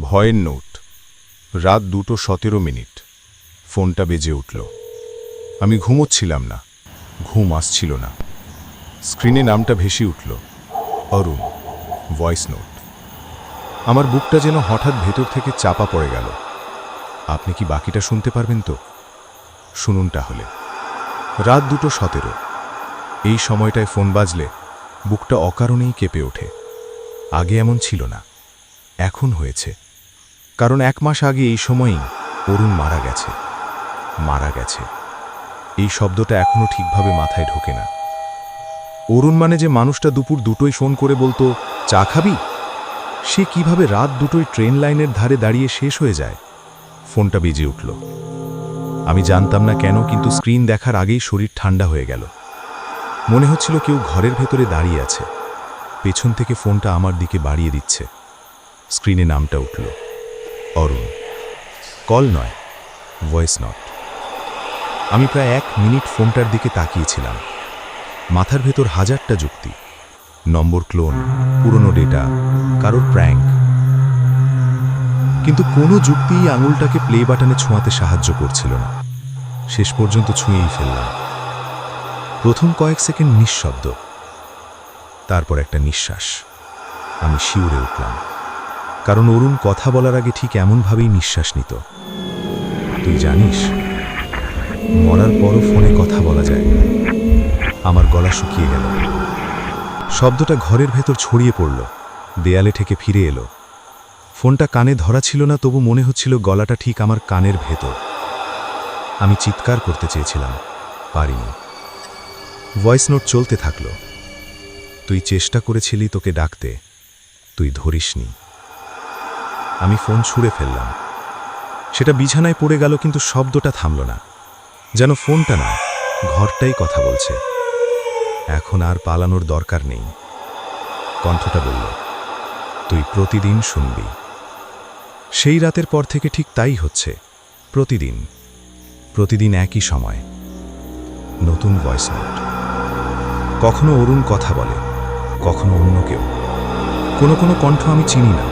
ভয়ের নোট। রাত দুটো সতেরো মিনিট। ফোনটা বেজে উঠল। আমি ঘুমোচ্ছিলাম না। ঘুম আসছিল না। স্ক্রিনে নামটা ভেসে উঠল। Arun, voice note. আমার বুকটা যেন হঠাৎ ভেতর থেকে চাপা পড়ে গেল। আপনি কি বাকিটা শুনতে পারবেন তো? শুনুন তাহলে। রাত দুটো সতেরো। এই সময়টায় ফোন বাজলে বুকটা অকারণেই কেঁপে ওঠে। আগে এমন ছিল না। এখন হয়েছে। কারণ এক মাস আগে এই সময়ই অরুণ মারা গেছে। মারা গেছে। এই শব্দটা এখনও ঠিকভাবে মাথায় ঢোকে না। অরুণ মানে যে মানুষটা দুপুর দুটোই ফোন করে বলতো, চা খাবি? সে কীভাবে রাত দুটোই ট্রেন লাইনের ধারে দাঁড়িয়ে শেষ হয়ে যায়? ফোনটা বেজে উঠল। আমি জানতাম না কেন, কিন্তু স্ক্রিন দেখার আগেই শরীর ঠান্ডা হয়ে গেল। মনে হচ্ছিল কেউ ঘরের ভেতরে দাঁড়িয়ে আছে। পেছন থেকে ফোনটা আমার দিকে বাড়িয়ে দিচ্ছে। স্ক্রিনে নামটা উঠল। অরুণ। কল নয়, ভয়েস নট। আমি প্রায় এক মিনিট ফোনটার দিকে তাকিয়েছিলাম। মাথার ভেতর হাজারটা যুক্তি। নম্বর ক্লোন, পুরনো ডেটা, কারোর প্র্যাঙ্ক। কিন্তু কোনো যুক্তিই আঙুলটাকে প্লে বাটনে ছোঁয়াতে সাহায্য করছিল না। শেষ পর্যন্ত ছুঁয়েই ফেললাম। প্রথম কয়েক সেকেন্ড নিঃশব্দ। তারপর একটা নিঃশ্বাস। আমি শিউরে উঠলাম। কারণ অরুণ কথা বলার আগে ঠিক এমনভাবেই নিঃশ্বাস নিত। তুই জানিস, মরার পরও ফোনে কথা বলা যায়। আমার গলা শুকিয়ে গেল। শব্দটা ঘরের ভেতর ছড়িয়ে পড়ল। দেয়ালে ঠেকে ফিরে এলো। ফোনটা কানে ধরা ছিল না, তবু মনে হচ্ছিল গলাটা ঠিক আমার কানের ভেতর। আমি চিৎকার করতে চেয়েছিলাম, পারিনি। ভয়েস নোট চলতে থাকল। তুই চেষ্টা করেছিলি তোকে ডাকতে, তুই ধরিসনি। আমি ফোন ছুঁড়ে ফেললাম। সেটা বিছানায় পড়ে গেল কিন্তু শব্দটা থামল না। যেন ফোনটা না, ঘরটাই কথা বলছে। এখন আর পালানোর দরকার নেই। কণ্ঠটা বলল, তুই প্রতিদিন শুনবি। সেই রাতের পর থেকে ঠিক তাই হচ্ছে, প্রতিদিন। প্রতিদিন একই সময়। নতুন ভয়েস নোট কখনো অরুণ কথা বলে, কখনো অন্য কেউ। কোনো কোনো কণ্ঠ আমি চিনি না।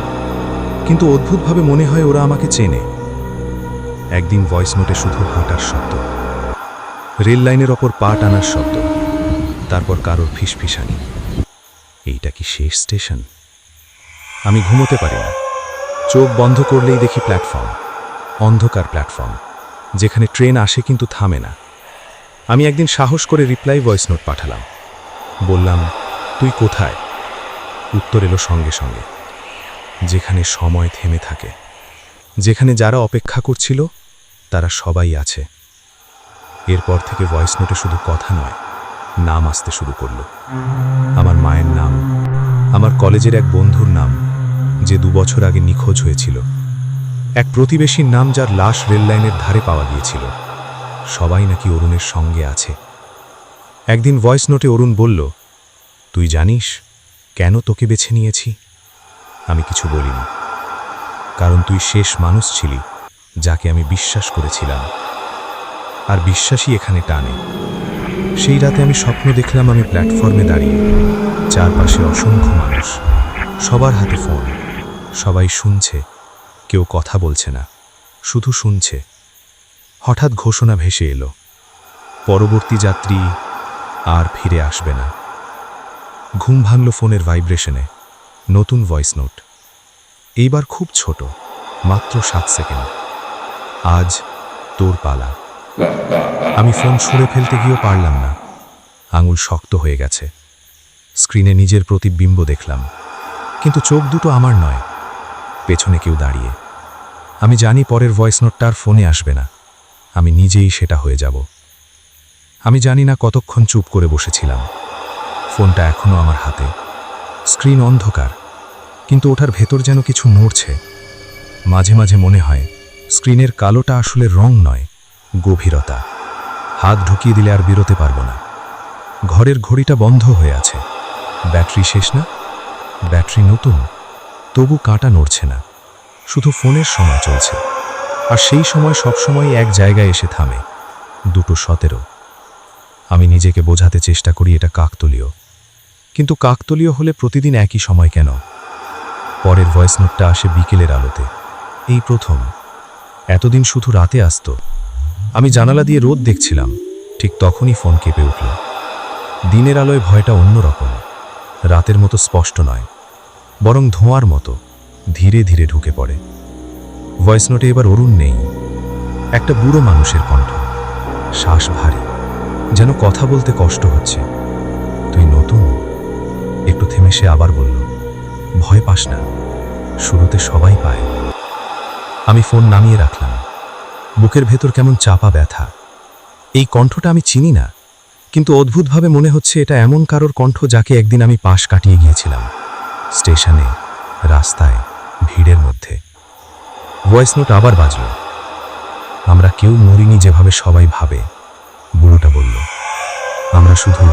কিন্তু অদ্ভুতভাবে মনে হয় ওরা আমাকে চেনে। একদিন ভয়েস নোটে শুধু হাঁটার শব্দ, রেল লাইনের ওপর পা টানার শব্দ, তারপর কারোর ফিসফিসানি। এইটা কি শেষ স্টেশন? আমি ঘুমোতে পারি না। চোখ বন্ধ করলেই দেখি প্ল্যাটফর্ম, অন্ধকার প্ল্যাটফর্ম, যেখানে ট্রেন আসে কিন্তু থামে না। আমি একদিন সাহস করে রিপ্লাই ভয়েস নোট পাঠালাম। বললাম, তুই কোথায়? উত্তর এলো সঙ্গে সঙ্গে। যেখানে সময় থেমে থাকে। যেখানে যারা অপেক্ষা করছিল, তারা সবাই আছে। এরপর থেকে ভয়েস নোটে শুধু কথা নয়, নাম আসতে শুরু করল। আমার মায়ের নাম, আমার কলেজের এক বন্ধুর নাম, যে দু বছর আগে নিখোঁজ হয়েছিল। এক প্রতিবেশীর নাম যার লাশ রেললাইনের ধারে পাওয়া গিয়েছিল। সবাই নাকি অরুণের সঙ্গে আছে। একদিন ভয়েস নোটে অরুণ বলল, তুই জানিস, কেন তোকে বেছে নিয়েছি? আমি কিছু বলিনি। কারণ তুই শেষ মানুষ ছিলি, যাকে আমি বিশ্বাস করেছিলাম। আর বিশ্বাসই এখানে টানে। সেই রাতে আমি স্বপ্ন দেখলাম আমি প্ল্যাটফর্মে দাঁড়িয়ে। চারপাশে অসংখ্য মানুষ। সবার হাতে ফোন। সবাই শুনছে। কেউ কথা বলছে না। শুধু শুনছে। হঠাৎ ঘোষণা ভেসে এলো। পরবর্তী যাত্রী আর ফিরে আসবে না। ঘুম ভাঙল ফোনের ভাইব্রেশনে। নতুন ভয়েস নোট এইবার খুব ছোট, মাত্র সাত সেকেন্ড আজ তোর পালা। আমি ফোন ছুঁড়ে ফেলতে গিয়েও পারলাম না। আঙুল শক্ত হয়ে গেছে। স্ক্রিনে নিজের প্রতিবিম্ব দেখলাম। কিন্তু চোখ দুটো আমার নয়। পেছনে কেউ দাঁড়িয়ে। আমি জানি পরের ভয়েস নোটটা আর ফোনে আসবে না। আমি নিজেই সেটা হয়ে যাব। আমি জানি না কতক্ষণ চুপ করে বসেছিলাম। ফোনটা এখনও আমার হাতে। স্ক্রিন অন্ধকার। কিন্তু ওটার ভেতর যেন কিছু নড়ছে। মাঝে মাঝে মনে হয়, স্ক্রিনের কালোটা আসলে রং নয়, গভীরতা। হাত ঢুকিয়ে দিলে আর বেরোতে পারব না। ঘরের ঘড়িটা বন্ধ হয়ে আছে। ব্যাটারি শেষ না? ব্যাটারি নতুন। তবু কাঁটা নড়ছে না। শুধু ফোনের সময় চলছে। আর সেই সময় সবসময় এক জায়গায় এসে থামে। দুটো সতেরো। আমি নিজেকে বোঝাতে চেষ্টা করি এটা কাকতলীয়। কিন্তু কাকতলীয় হলে প্রতিদিন একই সময় কেন? পরের ভয়েস নোটটা আসে বিকেলের আলোতে। এই প্রথম। এতদিন শুধু রাতে আসতো। আমি জানালা দিয়ে রোদ দেখছিলাম। ঠিক তখনই ফোন কেঁপে উঠল। দিনের আলোয় ভয়টা অন্যরকম। রাতের মতো স্পষ্ট নয়। বরং ধোঁয়ার মতো। ধীরে ধীরে ঢুকে পড়ে। ভয়েস নোটে এবার অরুণ নেই। একটা বুড়ো মানুষের কণ্ঠ। শ্বাস ভারী। যেন কথা বলতে কষ্ট হচ্ছে। তুই নতুন? একটু থেমে সে আবার বলল ভয় পাস না। শুরুতে সবাই পায় আমি ফোন নামিয়ে রাখলাম। বুকের ভেতর কেমন চাপা ব্যথা। এই কণ্ঠটা আমি চিনি না, কিন্তু অদ্ভুতভাবে মনে হচ্ছে এটা এমন কারোর কণ্ঠ যাকে একদিন আমি পাশ কাটিয়ে গিয়েছিলাম। স্টেশনে, রাস্তায়, ভিড়ের মধ্যে। ভয়েস নোট আবার বাজল। আমরা কেউ মরিনি যেভাবে সবাই ভাবে, বুড়োটা বলল। আমরা শুধু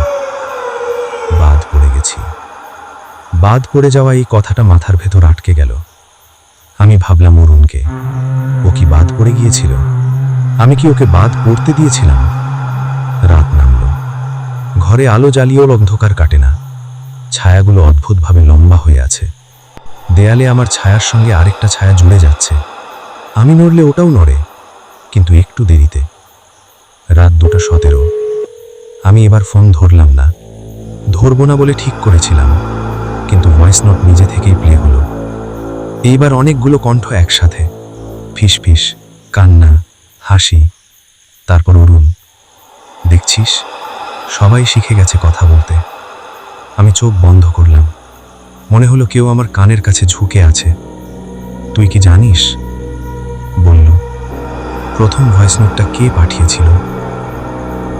বাদ পড়ে গেছি। বাদ পড়ে যাওয়া এই কথাটা মাথার ভেতর আটকে গেল। আমি ভাবলাম অরুণকে। ও কি বাদ পড়ে গিয়েছিল? আমি কি ওকে বাদ পড়তে দিয়েছিলাম? রাত নামল। ঘরে আলো জ্বালিয়েও অন্ধকার কাটে না। ছায়াগুলো অদ্ভুতভাবে লম্বা হয়ে আছে। দেয়ালে আমার ছায়ার সঙ্গে আরেকটা ছায়া জুড়ে যাচ্ছে। আমি নড়লে ওটাও নড়ে, কিন্তু একটু দেরিতে। রাত দুটো সতেরো। আমি এবার ফোন ধরলাম না। ধরবো না বলে ঠিক করেছিলাম। ভয়েস নোট নিজে থেকেই প্লে হলো। এইবার অনেকগুলো কণ্ঠ একসাথে। ফিস কান্না, হাসি, তারপর অরুণ দেখছিস? সবাই শিখে গেছে কথা বলতে। আমি চোখ বন্ধ করলাম। মনে হলো কেউ আমার কানের কাছে ঝুঁকে আছে। তুই কি জানিস? বলল। প্রথম ভয়েস নোটটা কে পাঠিয়েছিল?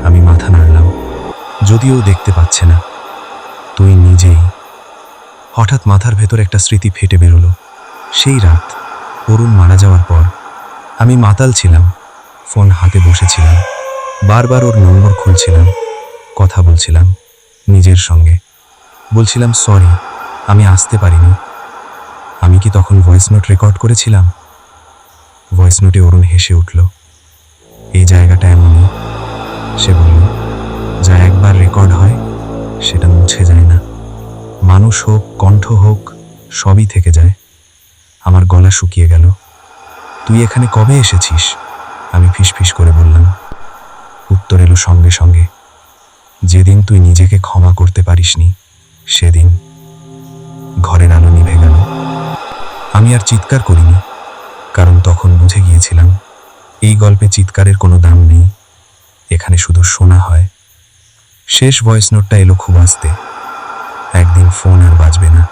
আমি মাথা নাড়লাম। যদিও দেখতে পাচ্ছে না। হঠাৎ মাথার ভেতর একটা স্মৃতি ফেটে বেরোলো। সেই রাত, অরুণ মারা যাওয়ার পর, আমি মাতাল ছিলাম, ফোন হাতে বসেছিলাম, বারবার ওর নম্বর খুলছিলাম, কথা বলছিলাম, নিজের সঙ্গে। বলছিলাম, সরি, আমি আসতে পারিনি। আমি কি তখন ভয়েস নোট রেকর্ড করেছিলাম? ভয়েস নোটে অরুণ হেসে উঠল, এই জায়গাটা এমনই। সে বলল, যা একবার রেকর্ড হয়, সেটা মুছে যায় না। মানুষ হোক, কণ্ঠ হোক, সবই থেকে যায়। আমার গলা শুকিয়ে গেল। তুই এখানে কবে এসেছিস? আমি ফিসফিস করে বললাম। উত্তর এলো সঙ্গে সঙ্গে। যেদিন তুই নিজেকে ক্ষমা করতে পারিসনি, সেদিন। ঘরের আলো নিভে গেল। আমি আর চিৎকার করিনি, কারণ তখন বুঝে গিয়েছিলাম, এই গল্পে চিৎকারের কোনো দাম নেই। এখানে শুধু শোনা হয়। শেষ ভয়েস নোটটা এলো খুব আস্তে। একদিন ফোন আর বাজবে না।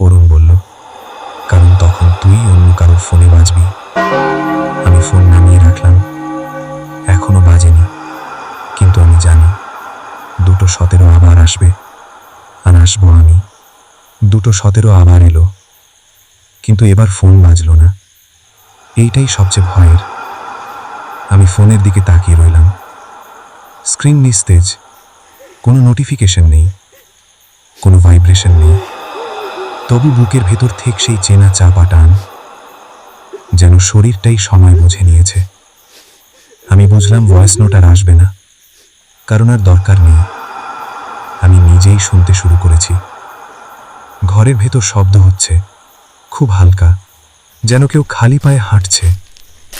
অরুণ বলল, কারণ তখন তুই অন্য কারোর ফোনে বাজবি। আমি ফোন নামিয়ে রাখলাম। এখনও বাজেনি, কিন্তু আমি জানি দুটো সতেরো আবার আসবে। আর আসব আমি। দুটো সতেরো আবার এলো, কিন্তু এবার ফোন বাজলো না। এইটাই সবচেয়ে ভয়ের। আমি ফোনের দিকে তাকিয়ে রইলাম। স্ক্রিন নিস্তেজ, কোনো নোটিফিকেশন নেই। কোনো ভাইব্রেশন নেই। তবু বুকের ভেতর থেকে সেই চেনা চাপা টান যেন শরীরটাই সময় বুঝে নিয়েছে। আমি বুঝলাম ভয়েস নোট আর আসবে না, কারণ আর দরকার নেই। আমি নিজেই শুনতে শুরু করেছি। ঘরের ভেতর শব্দ হচ্ছে, খুব হালকা, যেন কেউ খালি পায়ে হাঁটছে।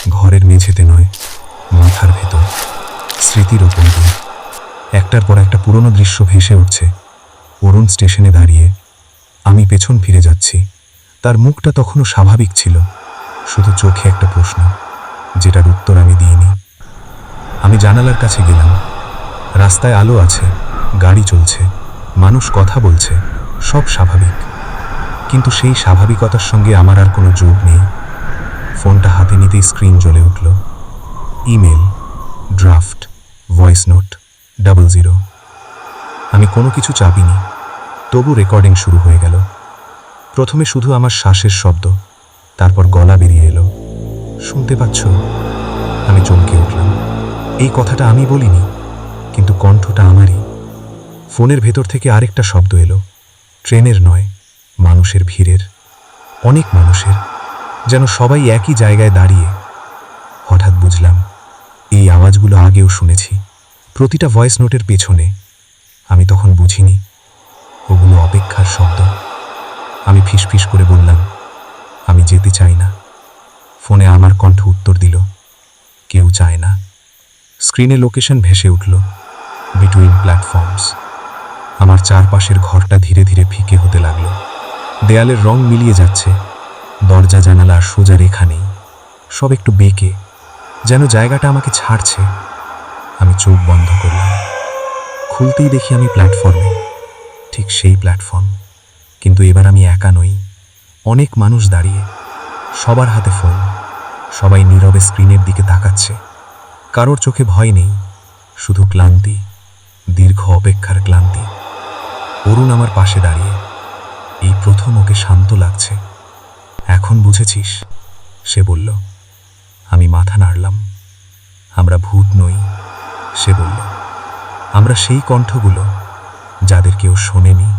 ঘরের মেঝেতে নয়, মাথার ভেতর, স্মৃতির ওপর দিয়ে। একটার পর একটা পুরনো দৃশ্য ভেসে উঠছে। অরুণ স্টেশনে দাঁড়িয়ে আমি পেছন ফিরে যাচ্ছি। তার মুখটা তখনও স্বাভাবিক ছিল, শুধু চোখে একটা প্রশ্ন, যেটার উত্তর আমি দিইনি। আমি জানালার কাছে গেলাম। রাস্তায় আলো আছে, গাড়ি চলছে, মানুষ কথা বলছে, সব স্বাভাবিক। কিন্তু সেই স্বাভাবিকতার সঙ্গে আমার আর কোনো যোগ নেই। ফোনটা হাতে নিতেই স্ক্রিন জ্বলে উঠল। Email, draft, voice note, double zero. আমি কোনো কিছু চাপিনি। তবু রেকর্ডিং শুরু হয়ে গেল। প্রথমে শুধু আমার শ্বাসের শব্দ, তারপর গলা বেরিয়ে এলো। শুনতে পাচ্ছ? আমি চমকে উঠলাম। এই কথাটা আমি বলিনি, কিন্তু কণ্ঠটা আমারই। ফোনের ভেতর থেকে আরেকটা শব্দ এলো। ট্রেনের নয়, মানুষের ভিড়ের। অনেক মানুষের, যেন সবাই একই জায়গায় দাঁড়িয়ে। হঠাৎ বুঝলাম, এই আওয়াজগুলো আগেও শুনেছি। প্রতিটা ভয়েস নোটের পেছনে। আমি তখন বুঝিনি। অপেক্ষার শব্দ। আমি ফিসফিস করে বললাম, আমি যেতে চাই না। ফোনে আমার কণ্ঠ উত্তর দিল, কেউ চায় না। স্ক্রিনে লোকেশন ভেসে উঠল বিটুইন প্ল্যাটফর্মস আমার চারপাশের ঘরটা ধীরে ধীরে ফিকে হতে লাগল। দেয়ালের রং মিলিয়ে যাচ্ছে, দরজা, জানালা আর সোজা রেখা নেই। সব একটু বেঁকে, যেন জায়গাটা আমাকে ছাড়ছে। আমি চোখ বন্ধ করলাম। খুলতেই দেখি আমি প্ল্যাটফর্মে ঠিক সেই প্ল্যাটফর্ম কিন্তু এবার আমি একা নই। অনেক মানুষ দাঁড়িয়ে, সবার হাতে ফোন সবাই নীরবে স্ক্রিনের দিকে তাকাচ্ছে। কারোর চোখে ভয় নেই, শুধু ক্লান্তি, দীর্ঘ অপেক্ষার ক্লান্তি। অরুণ আমার পাশে দাঁড়িয়ে, এই প্রথম ওকে শান্ত লাগছে। এখন বুঝেছিস? সে বলল, আমি মাথা নাড়লাম। আমরা ভূত নই। সে বলল, আমরা সেই কণ্ঠগুলো যাদের কেউ শোনেনি।